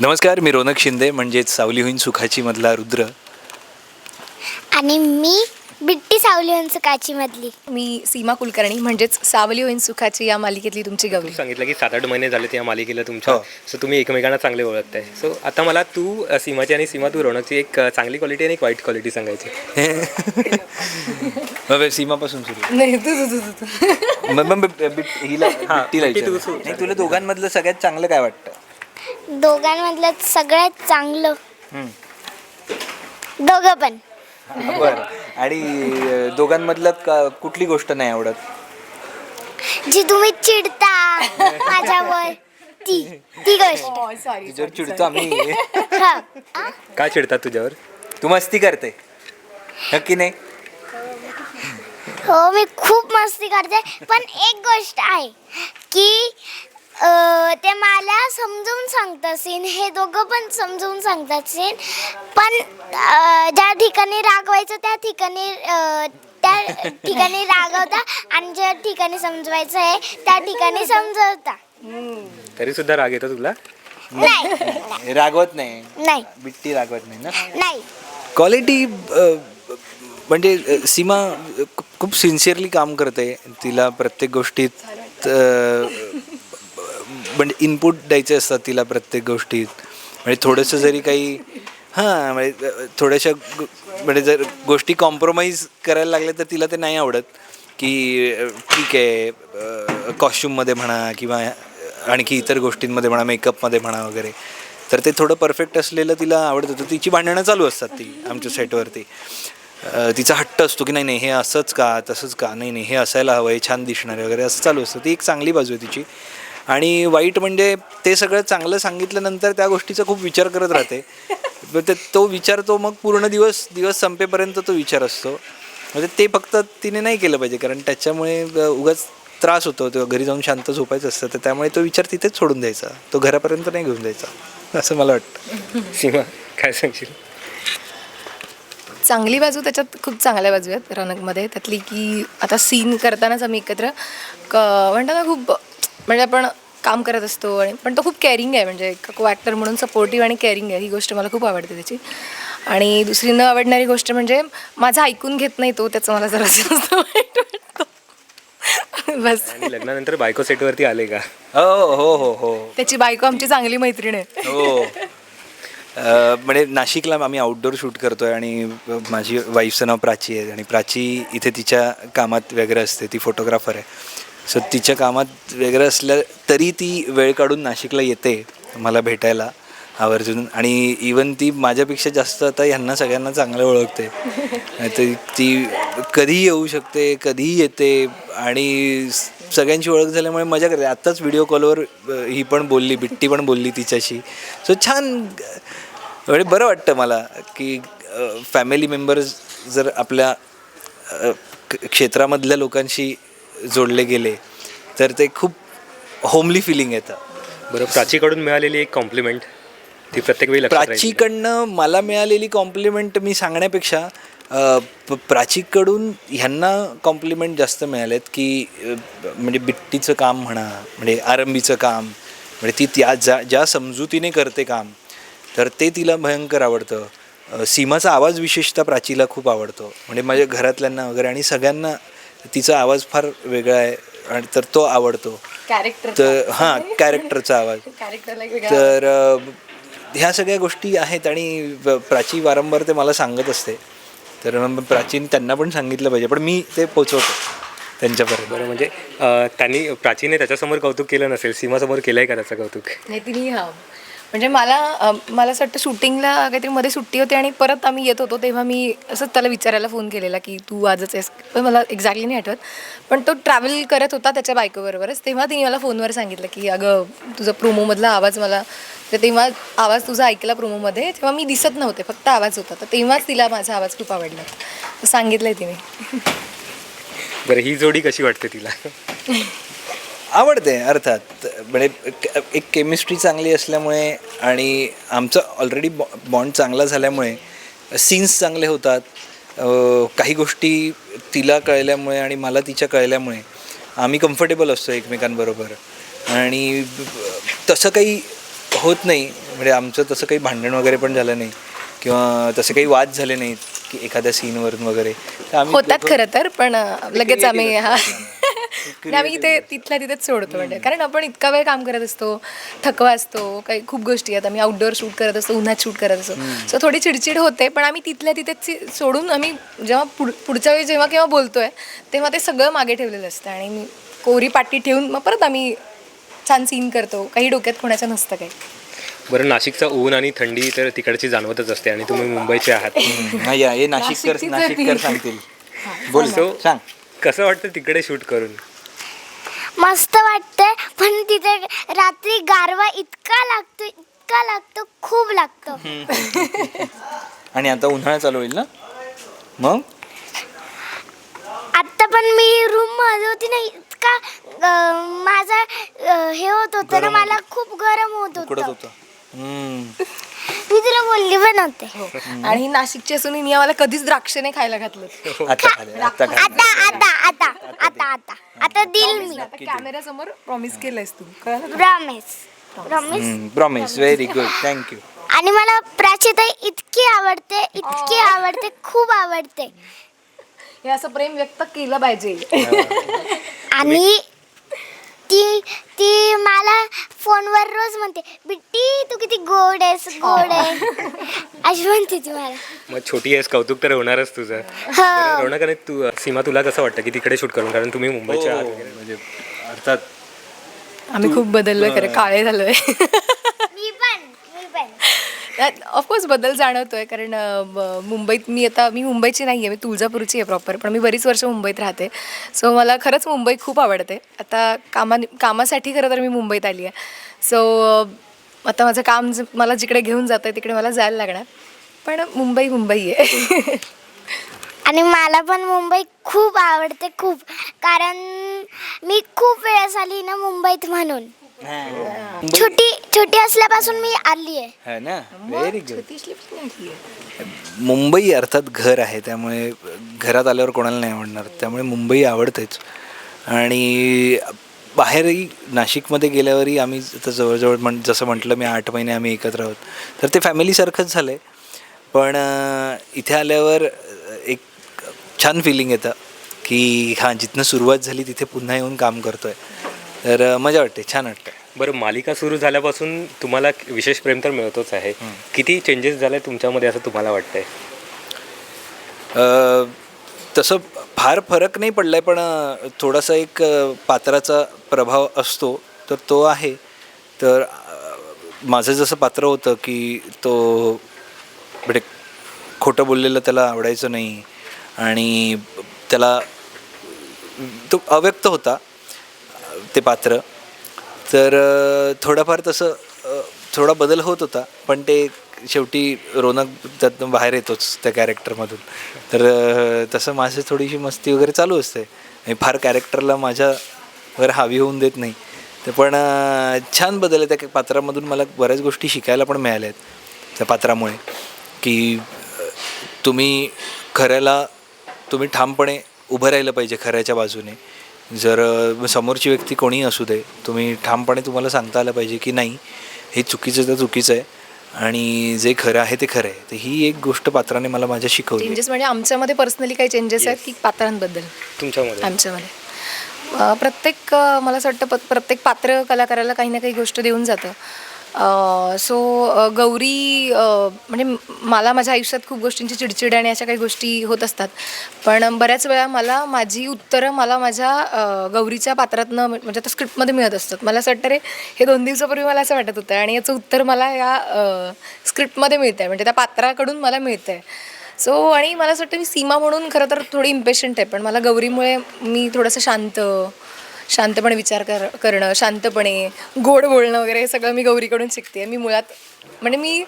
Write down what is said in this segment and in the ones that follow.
नमस्कार मी रोनक शिंदे म्हणजेच सावली होईन सुखाची मधला रुद्र. आणि मी बिट्टी सावली काची मधली. मी सीमा कुलकर्णी म्हणजेच सावली होईन सुखाची या मालिकेतली तुमची गौरी सांगितलं की सात आठ महिने झाले त्या मालिकेला तुमच्या हो. सो तुम्ही एकमेकांना चांगले ओळखताय. सो आता मला तू अ, सीमाची आणि सीमा तू रोणकची एक अ, चांगली क्वालिटी आणि एक वाईट क्वालिटी सांगायची. मग सीमापासून सुरू. नाही तू तू तू तू मग मग बि- बि- हिला हा, बिट्टीला बिट्टी तू विचार. सुरू. नाही तुला दोघांमधलं सगळ्यात चांगलं काय वाटतं? दोघांमधलं सगळ्यात चांगलं. हम्म. दोघं पण. बरं. आणि अं, दोघांमधलं का- कुठली गोष्ट नाही आवडत? जी तुम्ही चिडता माझ्यावर ती ती गोष्ट. सॉरी तुझ्यावर चिडतो आम्ही. हा. आ? काय चिडतात तुझ्यावर? तू मस्ती करते. नक्की नाही? हो मी खूप मस्ती करते. पण एक गोष्ट आहे की ते मला समजून सांगतात सीन हे दोघं पण समजून सांगतात सीन पण ज्या ठिकाणी रागवायचं त्या ठिकाणी त्या ठिकाणी रागवता आणि ज्या ठिकाणी समजवायचं आहे त्या ठिकाणी समजवता. तरी सुद्धा राग येतो तुला? नाही. रागवत नाही. नाही. बिट्टी रागवत नाही ना? नाही. क्वालिटी म्हणजे सीमा खूप सिन्सिअरली काम करते तिला प्रत्येक गोष्टीत म्हणजे इनपुट द्यायचे असतात तिला प्रत्येक गोष्टीत. म्हणजे थोडंसं जरी काही हां म्हणजे थोड्याशा म्हणजे जर गोष्टी कॉम्प्रोमाइज करायला लागल्या तर तिला ते नाही आवडत. की ठीक आहे कॉस्ट्युममध्ये म्हणा किंवा आणखी इतर गोष्टींमध्ये म्हणा मेकअपमध्ये म्हणा वगैरे. तर ते थोडं परफेक्ट असलेलं तिला आवडत. होतं तिची भांडणं चालू असतात ती आमच्या सेटवरती तिचा हट्ट असतो की नाही नाही हे असंच का तसंच का? नाही नाही हे असायला हवं हे छान दिसणार आहे वगैरे असं चालू असतं. ती एक चांगली बाजू आहे तिची. आणि वाईट म्हणजे ते सगळं चांगलं सांगितल्यानंतर त्या गोष्टीचा खूप विचार करत राहते. मग ते तो विचार तो मग पूर्ण दिवस दिवस संपेपर्यंत तो विचार असतो. म्हणजे ते फक्त तिने नाही केलं पाहिजे कारण त्याच्यामुळे उगाच त्रास होतो. तो घरी जाऊन शांत झोपायचं असतं तर त्यामुळे तो विचार तिथेच सोडून द्यायचा. तो घरापर्यंत नाही घेऊन जायचा असं मला वाटतं. सीमा काय सांगशील? चांगली बाजू त्याच्यात खूप चांगल्या बाजू आहेत रनकमध्ये. त्यातली की आता सीन करतानाच आम्ही एकत्र क म्हणतो ना खूप म्हणजे आपण काम करत असतो आणि पण तो खूप केअरिंग आहे म्हणजे को ॲक्टर म्हणून सपोर्टिव्ह आणि केअरिंग आहे ही गोष्ट मला खूप आवडते त्याची. आणि दुसरी न आवडणारी गोष्ट म्हणजे माझं ऐकून घेत नाही तो त्याचं मला जरा जास्त वाईट वाटतं. बस. आणि लग्नानंतर बायको सेटवरती आले का? हो हो हो हो. त्याची बायको आमची चांगली मैत्रीण आहे. हो. अ, म्हणजे नाशिकला आम्ही आउटडोर शूट करतोय आणि माझी वाईफचं नाव प्राची आहे आणि प्राची इथे तिच्या कामात वगैरे असते ती फोटोग्राफर आहे. सो तिच्या कामात वेगळं असल्या तरी ती वेळ काढून नाशिकला येते मला भेटायला आवर्जून. आणि इवन ती माझ्यापेक्षा जास्त आता ह्यांना सगळ्यांना चांगलं ओळखते. नाहीतर ती कधीही येऊ शकते कधीही येते. आणि सगळ्यांची ओळख झाल्यामुळे मजा करते. आत्ताच व्हिडिओ कॉलवर ही पण बोलली बिट्टी पण बोलली तिच्याशी. सो छान म्हणजे बरं वाटतं मला की फॅमिली मेंबर्स जर आपल्या क्षेत्रामधल्या लोकांशी जोडले गेले तर ते खूप होमली फिलिंग येतं बरं प्राचीकडून मिळालेली एक कॉम्प्लिमेंट ती प्रत्येक वेळी. प्राचीकडनं मला मिळालेली कॉम्प्लिमेंट मी सांगण्यापेक्षा प्राचीकडून ह्यांना कॉम्प्लिमेंट जास्त मिळालेत की म्हणजे बिट्टीचं काम म्हणा म्हणजे आरंभीचं काम म्हणजे ती त्या ज्या ज्या समजुतीने करते काम तर ते तिला भयंकर आवडतं. सीमाचा आवाज विशेषतः प्राचीला खूप आवडतो. म्हणजे माझ्या घरातल्यांना वगैरे आणि सगळ्यांना तिचा आवाज फार वेगळा आहे आणि तर तो आवडतो. कॅरेक्टर तर हां कॅरेक्टरचा आवाज. कॅरेक्टरला एक वेगळा तर ह्या सगळ्या गोष्टी आहेत आणि प्राची वारंवार ते मला सांगत असते. तर मग प्राचीन त्यांना पण सांगितलं पाहिजे पण मी ते पोचवतो त्यांच्यापर्यंत. बरं म्हणजे त्यांनी प्राचीने त्याच्यासमोर कौतुक केलं नसेल सीमासमोर केलंय का त्याचं कौतुक? नाही तिने हा. म्हणजे मला मला असं वाटतं शूटिंगला काहीतरी मध्ये सुट्टी होती आणि परत आम्ही येत होतो तेव्हा मी असंच त्याला विचारायला फोन केलेला की तू आजच आहेस. पण मला एक्झॅक्टली नाही आठवत. पण तो ट्रॅव्हल करत होता त्याच्या बायकोबरोबरच. तेव्हा तिने मला फोनवर सांगितलं की अगं तुझा प्रोमोमधला आवाज मला तर तेव्हा आवाज तुझा ऐकला प्रोमोमध्ये तेव्हा मी दिसत नव्हते फक्त आवाज होता. तर तेव्हाच तिला माझा आवाज खूप आवडला. तर सांगितलं आहे तिने. बरं ही जोडी कशी वाटते तिला? आवडते अर्थात. म्हणजे एक- केमिस्ट्री चांगली असल्यामुळे आणि आमचं ऑलरेडी बॉ बॉन्ड चांगला झाल्यामुळे सीन्स चांगले होतात. काही गोष्टी तिला कळल्यामुळे आणि मला तिच्या कळल्यामुळे आम्ही कम्फर्टेबल असतो एकमेकांबरोबर. आणि तसं काही होत नाही. म्हणजे आमचं तसं काही भांडण वगैरे पण झालं नाही. किंवा तसे काही वाद झाले नाहीत की एखाद्या सीनवरून वगैरे. होतात खरं तर पण लगेच आम्ही हा creative आम्ही ते तिथल्या तिथेच सोडतो म्हणजे. कारण आपण इतका वेळ काम करत असतो थकवा असतो काही खूप गोष्टी आहेत. आम्ही आउटडोअर शूट करत असतो उन्हात शूट करत असतो. सो थोडी चिडचिड होते पण आम्ही तिथल्या तिथेच सोडून आम्ही जेव्हा पुढ पुढच्या वेळी जेव्हा केव्हा बोलतोय तेव्हा ते सगळं मागे ठेवलेलं असतं. आणि मी कोरी पाटी ठेवून मग परत आम्ही छान सीन करतो. काही डोक्यात कोणाच्या नसतं काही. बरं नाशिकचा ऊन आणि थंडी तर तिकडची जाणवतच असते आणि तुम्ही मुंबईचे आहात. हा, हे नाशिककर नाशिककर ती. सांगतील. बोल. So, सांग. कसं वाटतं तिकडे शूट करून? मस्त वाटतंय. पण तिथे रात्री गारवा इतका लागतो इतका लागतो खूप लागतो. आणि आता उन्हाळा चालू होईल ना? मग? आता पण मी रूममध्ये होती ना इतका अं, माझा अं, हे होत होतं ना गरम मला खूप गरम होत उकडत होतं. होतं. हम्म. मी तुला बोलली पण होते आणि नाशिकची असून मी आम्हाला कधीच द्राक्ष नाही खायला घातलं आता खाली आता खाली आता आता आता आता. आता दिल मी. आता कॅमेऱ्यासमोर प्रॉमिस केलंयस तू. कळलं promise promise promise very good thank you आणि मला प्राचीताई इतकी आवडते इतकी आवडते खूप आवडते. हे असं प्रेम व्यक्त केलं पाहिजे. आणि ती ती मला फोनवर रोज म्हणते बिट्टी तू किती गोड आहेस गोड आहे. अशी म्हणते ती मला. मग छोटी आहेस कौतुक तर होणारच तुझं. हो. बरं, रौनक आणि तू सीमा तुला कसं वाटतं की तिकडे शूट करून? कारण तुम्ही मुंबईचे आहात वगैरे. म्हणजे अर्थात आम्ही खूप बदललोय खरं काळे झालोय. ऑफकोर्स बदल जाणवतोय कारण ब- मुंबईत मी आता मी मुंबईची नाही आहे मी तुळजापूरची आहे प्रॉपर पण मी बरीच वर्ष मुंबईत राहते. सो मला खरंच मुंबई खूप आवडते. आता कामा कामासाठी खरं तर मी मुंबईत आली आहे. सो आता माझं काम ज- मला जिकडे घेऊन जातं आहे तिकडे मला जायला लागणार. पण मुंबई मुंबई आहे. आणि मला पण मुंबई खूप आवडते खूप. कारण मी खूप वेळेस आली ना मुंबईत म्हणून. छोटी छोटी असल्यापासून मी आली आहे. है ना? Very good. मुंबई अर्थात घर आहे त्यामुळे घरात आल्यावर कोणाला नाही आवडणार. त्यामुळे मुंबई आवडतेच. आणि बाहेरही नाशिकमध्ये गेल्यावरही आम्ही आता जवळजवळ म्हण जसं म्हटलं मी आठ महिने आम्ही एकत्र आहोत. तर ते फॅमिलीसारखंच झालं आहे पण अं, इथे आल्यावर एक छान फिलिंग येतं की हां जिथनं सुरुवात झाली तिथे पुन्हा येऊन काम करतोय. तर मजा वाटते छान वाटतं बरं मालिका सुरू झाल्यापासून तुम्हाला विशेष प्रेम तर मिळतोच आहे. किती चेंजेस झाले तुमच्यामध्ये असं तुम्हाला वाटतंय? तसं फार फरक नाही पडला आहे पण थोडासा एक पात्राचा प्रभाव असतो तर तो आहे. तर माझं जसं पात्र होतं की तो म्हणजे खोटं बोललेलं त्याला आवडायचं नाही. आणि त्याला तो अव्यक्त होता. ते पात्र. तर थोडाफार तसं थोडा बदल होत होता पण ते शेवटी रोनक त्यातनं बाहेर येतोच त्या कॅरेक्टरमधून. तर तसं माझी थोडीशी मस्ती वगैरे चालू असते. आणि फार कॅरेक्टरला माझ्या वगैरे हावी होऊन देत नाही. तर पण छान बदल आहे त्या पात्रामधून मला बऱ्याच गोष्टी शिकायला पण मिळाल्या आहेत त्या पात्रामुळे. की तुम्ही खऱ्याला तुम्ही ठामपणे उभं राहिलं पाहिजे खऱ्याच्या बाजूने. जर समोरची व्यक्ती कोणीही असू दे तुम्ही ठामपणे तुम्हाला सांगता आलं पाहिजे की नाही हे चुकीचं तर चुकीचं आहे. आणि जे खरं आहे ते खरं आहे. तर ही एक गोष्ट पात्राने मला माझ्या शिकवली चेंजेस म्हणजे आमच्यामध्ये पर्सनली काही चेंजेस आहेत की पात्रांबद्दल? तुमच्यामध्ये. आमच्यामध्ये. प्रत्येक मला असं वाटतं प्रत्येक पात्र कलाकाराला काही ना काही गोष्ट देऊन जातं. सो गौरी म्हणजे मला माझ्या आयुष्यात खूप गोष्टींची चिडचिड आणि अशा काही गोष्टी होत असतात. पण बऱ्याच वेळा मला माझी उत्तरं मला माझ्या गौरीच्या पात्रातनं म्हणजे आता स्क्रिप्टमध्ये मिळत असतात. मला असं वाटतं रे हे दोन दिवसापूर्वी मला असं वाटत होतं आणि याचं उत्तर मला या स्क्रिप्टमध्ये मिळतं आहे म्हणजे त्या पात्राकडून मला मिळतं आहे सो आणि मला असं वाटतं मी सीमा म्हणून खरं तर थोडी इम्पेशंट आहे. पण मला गौरीमुळे मी थोडंसं शांत शांतपणे विचार कर करणं शांतपणे गोड बोलणं वगैरे हे सगळं मी गौरीकडून शिकते मी मुळात म्हणजे मी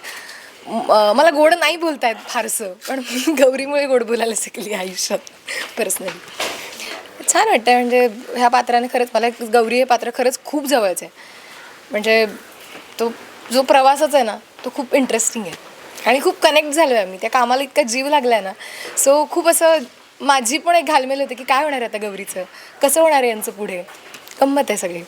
मला गोड नाही बोलता येत फारसं पण मी गौरीमुळे गोड बोलायला शिकली आयुष्यात पर्सनली छान वाटतं म्हणजे ह्या पात्राने खरंच मला गौरी हे पात्र खरंच खूप जवळचं आहे. म्हणजे तो जो प्रवासच आहे ना तो खूप इंटरेस्टिंग आहे. आणि खूप कनेक्ट झालो आहे मी त्या कामाला इतका जीव लागला आहे ना सो खूप असं माझी पण एक घालमेल होते की काय होणार आहे आता गौरीचं? कसं होणार आहे यांचं पुढे? गंमत आहे सगळी.